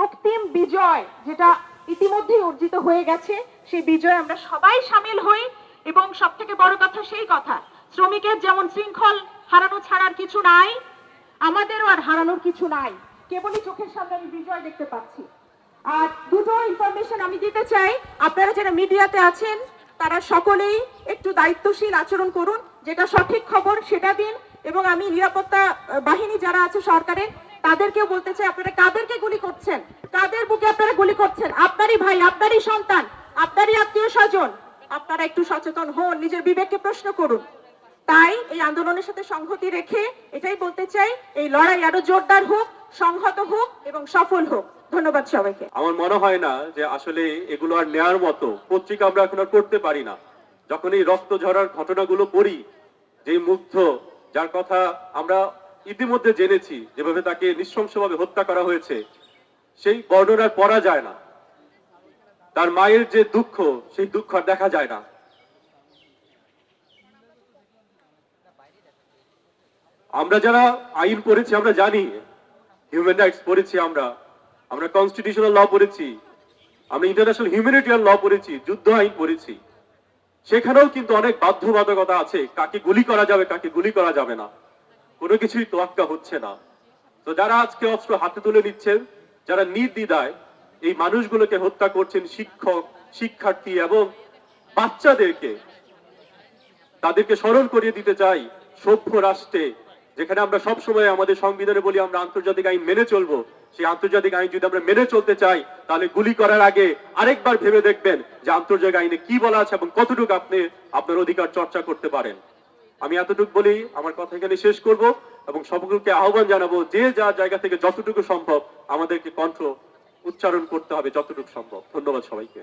রক্তিম বিজয়, যেটা ইতিমধ্যেই অর্জিত হয়ে গেছে, সেই বিজয় আমরা সবাই সামিল হই। এবং সব থেকে বড় কথা সেই কথা, শ্রমিকের যেমন শৃঙ্খল হারানো ছাড়ার কিছু নাই, আমাদেরও আর হারানোর কিছু নাই। কেবলই চোখের সামনে আমি বিজয় দেখতে পাচ্ছি। আর দুটো ইনফরমেশন আমি দিতে চাই। আপনারা যারা মিডিয়াতে আছেন, তারা সকলেই একটু দায়িত্বশীল আচরণ করুন। যেটা সঠিক খবর, সেটা দিন। এবং আমি নিরাপত্তা বাহিনী যারা আছে সরকারের তাদেরকেও বলতে চাই, আপনারা কাদেরকে গুলি করছেন? কাদের বুকে আপনারা গুলি করছেন? আপনারই ভাই, আপনারই সন্তান, আপনারই আত্মীয় স্বজন। আপনারা একটু সচেতন হন, নিজের বিবেককে প্রশ্ন করুন। তাই এই আন্দোলনের সাথে সংহতি রেখে এটাই বলতে চাই, এই লড়াই আরও জোরদার হোক, সংহত হোক এবং সফল হোক। ধন্যবাদ সবাইকে। আমার মনে হয় না যে আসলে এগুলো আর নেয়ার মতো পত্রিকা আমরা এখন আর করতে পারি না। যখন এই রক্ত ঝরার ঘটনাগুলো পড়ি যে মুগ্ধ, যার কথা আমরা ইতিমধ্যে জেনেছি যেভাবে তাকে নৃশংসভাবে হত্যা করা হয়েছে, সেই বর্ণনার পড়া যায় না। তার মায়ের যে দুঃখ, সেই দুঃখ আর দেখা যায় না। আমরা যারা আইন পড়েছি, আমরা জানি হিউম্যান রাইটস পড়েছি আমরা আমরা কনস্টিটিউশনাল ল পড়েছি, আমরা ইন্টারন্যাশনাল হিউম্যানিটিয়ান ল পড়েছি, যুদ্ধ আইন পড়েছি। সেখানেও কিন্তু অনেক বাধ্যবাধকতা আছে, কাকে গুলি করা যাবে, কাকে গুলি করা যাবে না। কোনো কিছুই তোয়াক্কা হচ্ছে না। তো যারা আজকে অস্ত্র হাতে তুলে নিচ্ছেন, যারা নির্দ্বিধায় এই মানুষগুলোকে হত্যা করছেন শিক্ষক, শিক্ষার্থী এবং বাচ্চাদেরকে, তাদেরকে স্মরণ করিয়ে দিতে চাই সভ্য রাষ্ট্রে, যেখানে আমরা সব সময় আমাদের সংবিধানে বলি আমরা আন্তর্জাতিক আইন মেনে চলবো। সেই আন্তর্জাতিক আইন যদি আমরা মেনে চলতে চাই, তাহলে গুলি করার আগে আরেকবার ভেবে দেখবেন যে আন্তর্জাতিক আইনে কি বলা আছে এবং কতটুকু আপনি আপনার অধিকার চর্চা করতে পারেন। আমি এতটুকু বলি, আমার কথা এখানে শেষ করব এবং সকলকে আহ্বান জানাব যে যা জায়গা থেকে যতটুকু সম্ভব আমাদেরকে কণ্ঠ উচ্চারণ করতে হবে যতটুকু সম্ভব। ধন্যবাদ সবাইকে।